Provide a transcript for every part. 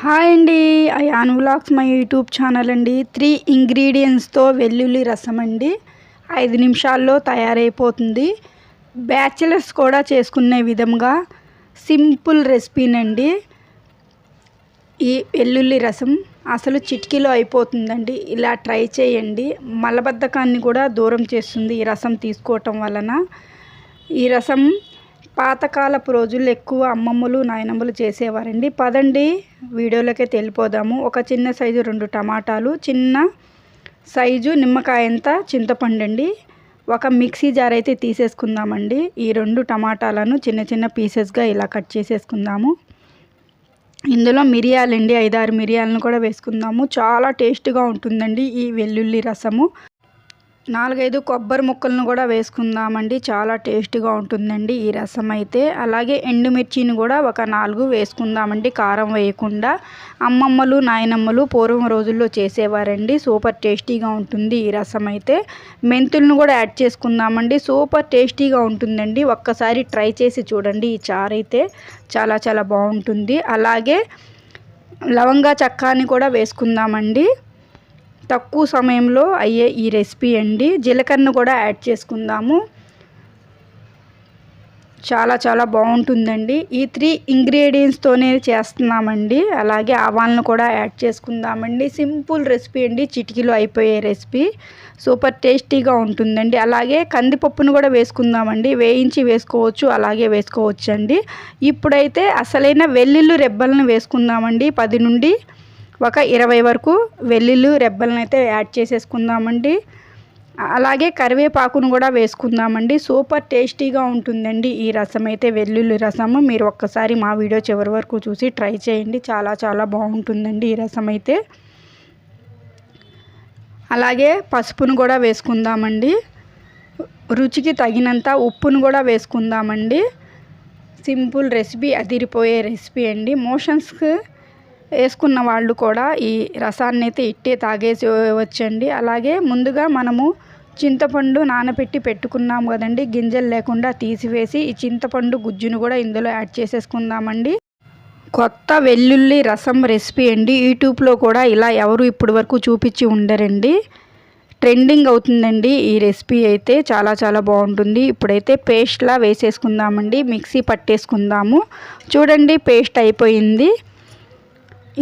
Hi అండి. Ayaan vlogs my YouTube channel అండి. Three ఇంగ్రీడియంట్స్తో వెల్లుల్లి రసం అండి. ఐదు నిమిషాల్లో తయారైపోతుంది. బ్యాచిలర్స్ కూడా చేసుకునే విధంగా సింపుల్ రెసిపీనండి. ఈ వెల్లుల్లి రసం అసలు చిటికీలో అయిపోతుందండి. ఇలా ట్రై చేయండి. మలబద్ధకాన్ని కూడా దూరం చేస్తుంది ఈ రసం తీసుకోవటం వలన. ఈ రసం పాతకాలపు రోజుల్లో ఎక్కువ అమ్మమ్మలు నాయనమ్మలు చేసేవారండి. పదండి వీడియోలోకే తెలిపోదాము ఒక చిన్న సైజు రెండు టమాటాలు చిన్న సైజు నిమ్మకాయంత చింతపండు అండి ఒక మిక్సీ జార్ అయితే తీసేసుకుందామండి. ఈ రెండు టమాటాలను చిన్న చిన్న పీసెస్గా ఇలా కట్ చేసేసుకుందాము. ఇందులో మిరియాలండి ఐదారు మిరియాలను కూడా వేసుకుందాము. చాలా టేస్ట్గా ఉంటుందండి ఈ వెల్లుల్లి రసము. నాలుగైదు కొబ్బరి ముక్కలను కూడా వేసుకుందామండి. చాలా టేస్ట్గా ఉంటుందండి ఈ రసం అయితే అలాగే ఎండుమిర్చిని కూడా ఒక నాలుగు వేసుకుందామండి కారం వేయకుండా. అమ్మమ్మలు నాయనమ్మలు పూర్వం రోజుల్లో చేసేవారండి. సూపర్ టేస్టీగా ఉంటుంది ఈ రసం అయితే మెంతులను కూడా యాడ్ చేసుకుందామండి. సూపర్ టేస్టీగా ఉంటుందండి. ఒక్కసారి ట్రై చేసి చూడండి ఈ చారు అయితే చాలా చాలా బాగుంటుంది. అలాగే లవంగా చక్కాని కూడా వేసుకుందామండి. తక్కువ సమయంలో అయ్యే ఈ రెసిపీ అండి. జీలకర్ర కూడా యాడ్ చేసుకుందాము. చాలా చాలా బాగుంటుందండి. ఈ త్రీ ఇంగ్రీడియంట్స్తోనే చేస్తున్నామండి. అలాగే ఆవాలను కూడా యాడ్ చేసుకుందామండి. సింపుల్ రెసిపీ అండి. చిటికీలో అయిపోయే రెసిపీ. సూపర్ టేస్టీగా ఉంటుందండి. అలాగే కందిపప్పును కూడా వేసుకుందామండి. వేయించి వేసుకోవచ్చు అలాగే వేసుకోవచ్చు అండి ఇప్పుడైతే అసలైన వెల్లుల్లి రెబ్బలను వేసుకుందామండి. పది నుండి ఒక ఇరవై వరకు వెల్లుల్లి రెబ్బలను అయితే యాడ్ చేసేసుకుందామండి. అలాగే కరివేపాకును కూడా వేసుకుందామండి. సూపర్ టేస్టీగా ఉంటుందండి ఈ రసం అయితే వెల్లుల్లి రసము. మీరు ఒక్కసారి మా వీడియో చివరి వరకు చూసి ట్రై చేయండి. చాలా చాలా బాగుంటుందండి ఈ రసం అయితే. అలాగే పసుపును కూడా వేసుకుందామండి. రుచికి తగినంత ఉప్పును కూడా వేసుకుందామండి. సింపుల్ రెసిపీ అదిరిపోయే రెసిపీ అండి. మోషన్స్కి వేసుకున్న వాళ్ళు కూడా ఈ రసాన్ని అయితే ఇట్టే తాగేసి వచ్చండి. అలాగే ముందుగా మనము చింతపండు నానబెట్టి పెట్టుకున్నాం కదండి. గింజలు లేకుండా తీసివేసి ఈ చింతపండు గుజ్జును కూడా ఇందులో యాడ్ చేసేసుకుందామండి. కొత్త వెల్లుల్లి రసం రెసిపీ అండి. యూట్యూబ్లో కూడా ఇలా ఎవరు ఇప్పటి వరకు చూపించి ఉండరండి. ట్రెండింగ్ అవుతుందండి ఈ రెసిపీ అయితే. చాలా చాలా బాగుంటుంది. ఇప్పుడైతే పేస్ట్లా వేసేసుకుందామండి. మిక్సీ పట్టేసుకుందాము. చూడండి పేస్ట్ అయిపోయింది.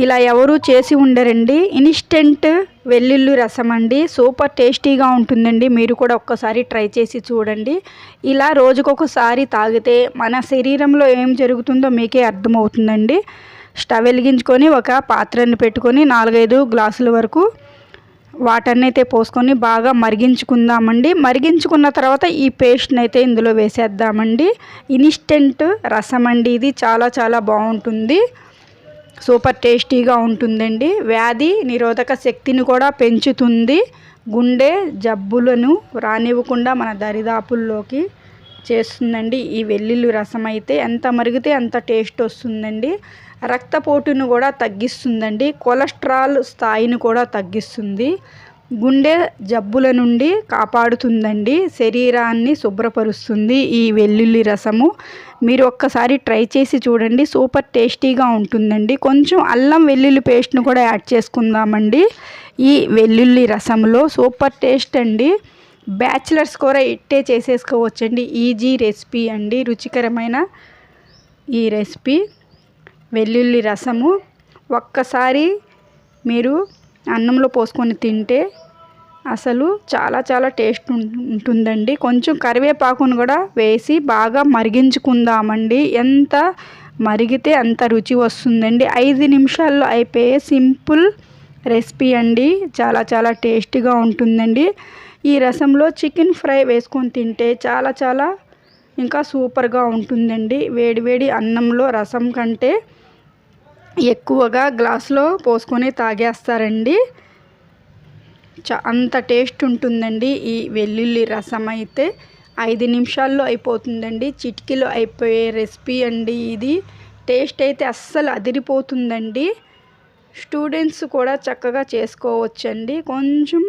ఇలా ఎవరు చేసి ఉండరండి. ఇన్స్టెంట్ వెల్లుల్లి రసం అండి. సూపర్ టేస్టీగా ఉంటుందండి. మీరు కూడా ఒక్కసారి ట్రై చేసి చూడండి. ఇలా రోజుకొకసారి తాగితే మన శరీరంలో ఏం జరుగుతుందో మీకే అర్థమవుతుందండి. స్టవ్ వెలిగించుకొని ఒక పాత్రని పెట్టుకొని నాలుగైదు గ్లాసుల వరకు వాటర్ని అయితే పోసుకొని బాగా మరిగించుకుందామండి. మరిగించుకున్న తర్వాత ఈ పేస్ట్ని అయితే ఇందులో వేసేద్దామండి. ఇన్స్టెంట్ రసం అండి. ఇది చాలా చాలా బాగుంటుంది. సూపర్ టేస్టీగా ఉంటుందండి. వ్యాధి నిరోధక శక్తిని కూడా పెంచుతుంది. గుండె జబ్బులను రానివ్వకుండా మన దరిదాపుల్లోకి చేస్తుందండి. ఈ వెల్లుల్లి రసం అయితే ఎంత మరిగితే అంత టేస్ట్ వస్తుందండి. రక్తపోటును కూడా తగ్గిస్తుందండి. కొలెస్ట్రాల్ స్థాయిని కూడా తగ్గిస్తుంది. గుండె జబ్బుల నుండి కాపాడుతుందండి. శరీరాన్ని శుభ్రపరుస్తుంది ఈ వెల్లుల్లి రసము. మీరు ఒక్కసారి ట్రై చేసి చూడండి. సూపర్ టేస్టీగా ఉంటుందండి. కొంచెం అల్లం వెల్లుల్లి పేస్ట్ను కూడా యాడ్ చేసుకుందామండి. ఈ వెల్లుల్లి రసంలో సూపర్ టేస్ట్ అండి. బ్యాచిలర్స్ కూడా ఇట్టే చేసేసుకోవచ్చండి. ఈజీ రెసిపీ అండి. రుచికరమైన ఈ రెసిపీ. వెల్లుల్లి రసము. ఒక్కసారి మీరు అన్నంలో పోసుకొని తింటే అసలు చాలా చాలా టేస్ట్ ఉంటుందండి. కొంచెం కరివేపాకును కూడా వేసి బాగా మరిగించుకుందామండి. ఎంత మరిగితే అంత రుచి వస్తుందండి. ఐదు నిమిషాల్లో అయిపోయే సింపుల్ రెసిపీ అండి. చాలా చాలా టేస్టీగా ఉంటుందండి. ఈ రసంలో చికెన్ ఫ్రై వేసుకొని తింటే చాలా చాలా ఇంకా సూపర్గా ఉంటుందండి. వేడివేడి అన్నంలో రసం కంటే ఎక్కువగా గ్లాసులో పోసుకొని తాగేస్తారండి. చ అంత టేస్ట్ ఉంటుందండి ఈ వెల్లుల్లి రసం అయితే. ఐదు నిమిషాల్లో అయిపోతుందండి. చిటికీలో అయిపోయే రెసిపీ అండి ఇది. టేస్ట్ అయితే అస్సలు అదిరిపోతుందండి. స్టూడెంట్స్ కూడా చక్కగా చేసుకోవచ్చండి. కొంచెం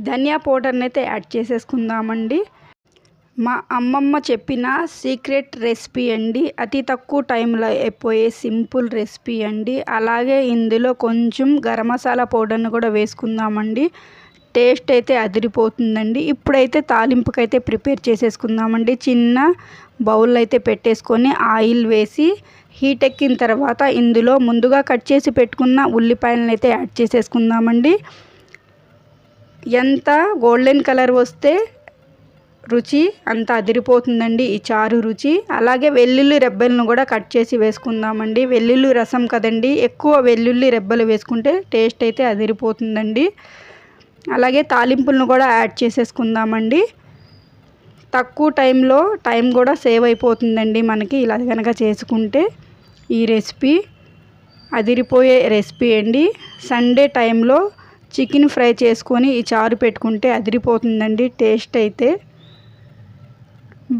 ధనియా పౌడర్ని అయితే యాడ్ చేసేసుకుందామండి. మా అమ్మమ్మ చెప్పిన సీక్రెట్ రెసిపీ అండి. అతి తక్కువ టైంలో అయిపోయే సింపుల్ రెసిపీ అండి. అలాగే ఇందులో కొంచెం గరం మసాలా పౌడర్ని కూడా వేసుకుందామండి. టేస్ట్ అయితే అదిరిపోతుందండి. ఇప్పుడైతే తాలింపుకైతే ప్రిపేర్ చేసేసుకుందామండి. చిన్న బౌల్ అయితే పెట్టేసుకొని ఆయిల్ వేసి హీట్ ఎక్కిన తర్వాత ఇందులో ముందుగా కట్ చేసి పెట్టుకున్న ఉల్లిపాయలను అయితే యాడ్ చేసేసుకుందామండి. ఎంత గోల్డెన్ కలర్ వస్తే రుచి అంత అదిరిపోతుందండి ఈ చారు రుచి. అలాగే వెల్లుల్లి రెబ్బలను కూడా కట్ చేసి వేసుకుందామండి. వెల్లుల్లి రసం కదండి ఎక్కువ వెల్లుల్లి రెబ్బలు వేసుకుంటే టేస్ట్ అయితే అదిరిపోతుందండి. అలాగే తాలింపులను కూడా యాడ్ చేసేసుకుందామండి. తక్కువ టైంలో టైం కూడా సేవ్ అయిపోతుందండి మనకి ఇలా కనుక చేసుకుంటే. ఈ రెసిపీ అదిరిపోయే రెసిపీ అండి. సండే టైంలో చికెన్ ఫ్రై చేసుకొని ఈ చారు పెట్టుకుంటే అదిరిపోతుందండి టేస్ట్ అయితే.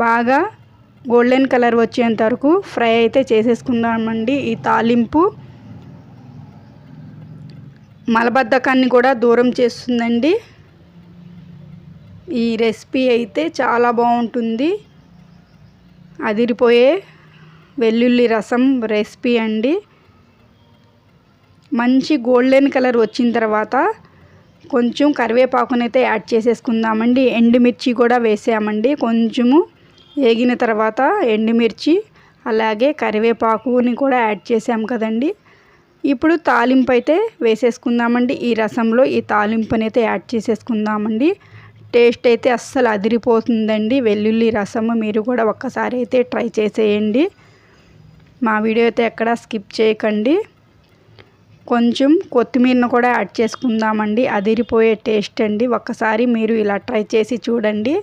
బాగా గోల్డెన్ కలర్ వచ్చేంత వరకు ఫ్రై అయితే చేసేసుకుందామండి. ఈ తాలింపు మలబద్ధకాన్ని కూడా దూరం చేస్తుందండి. ఈ రెసిపీ అయితే చాలా బాగుంటుంది. అదిరిపోయే వెల్లుల్లి రసం రెసిపీ అండి. మంచి గోల్డెన్ కలర్ వచ్చిన తర్వాత కొంచెం కరివేపాకునైతే యాడ్ చేసేసుకుందామండి. ఎండుమిర్చి కూడా వేసామండి. కొంచెము వేగిన తర్వాత ఎండుమిర్చి అలాగే కరివేపాకుని కూడా యాడ్ చేసాం కదండి. ఇప్పుడు తాలింపు అయితే వేసేసుకుందామండి. ఈ రసంలో ఈ తాలింపుని అయితే యాడ్ చేసేసుకుందామండి. టేస్ట్ అయితే అస్సలు అదిరిపోతుందండి. వెల్లుల్లి రసము మీరు కూడా ఒక్కసారి అయితే ట్రై చేసేయండి. మా వీడియో అయితే ఎక్కడ స్కిప్ చేయకండి. కొంచెం కొత్తిమీరను కూడా యాడ్ చేసుకుందామండి. అదిరిపోయే టేస్ట్ అండి. ఒక్కసారి మీరు ఇలా ట్రై చేసి చూడండి.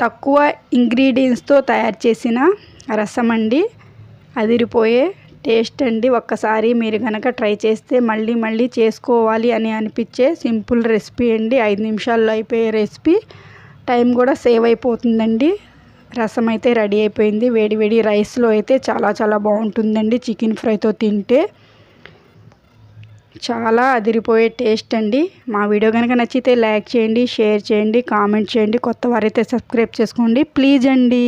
తక్కువ ఇంగ్రీడియంట్స్తో తయారు చేసిన రసం అండి అదిరిపోయే టేస్ట్ అండి. ఒక్కసారి మీరు కనుక ట్రై చేస్తే మళ్ళీ మళ్ళీ చేసుకోవాలి అని అనిపించే సింపుల్ రెసిపీ అండి. ఐదు నిమిషాల్లో అయిపోయే రెసిపీ. టైం కూడా సేవ్ అయిపోతుందండి. రసం అయితే రెడీ అయిపోయింది. వేడి వేడి రైస్లో అయితే చాలా చాలా బాగుంటుందండి. చికెన్ ఫ్రైతో తింటే. చాలా అదిరిపోయే టేస్ట్ అండి. మా వీడియో కనుక నచ్చితే లైక్ చేయండి షేర్ చేయండి కామెంట్ చేయండి కొత్త వారైతే సబ్స్క్రైబ్ చేసుకోండి. ప్లీజ్ అండి.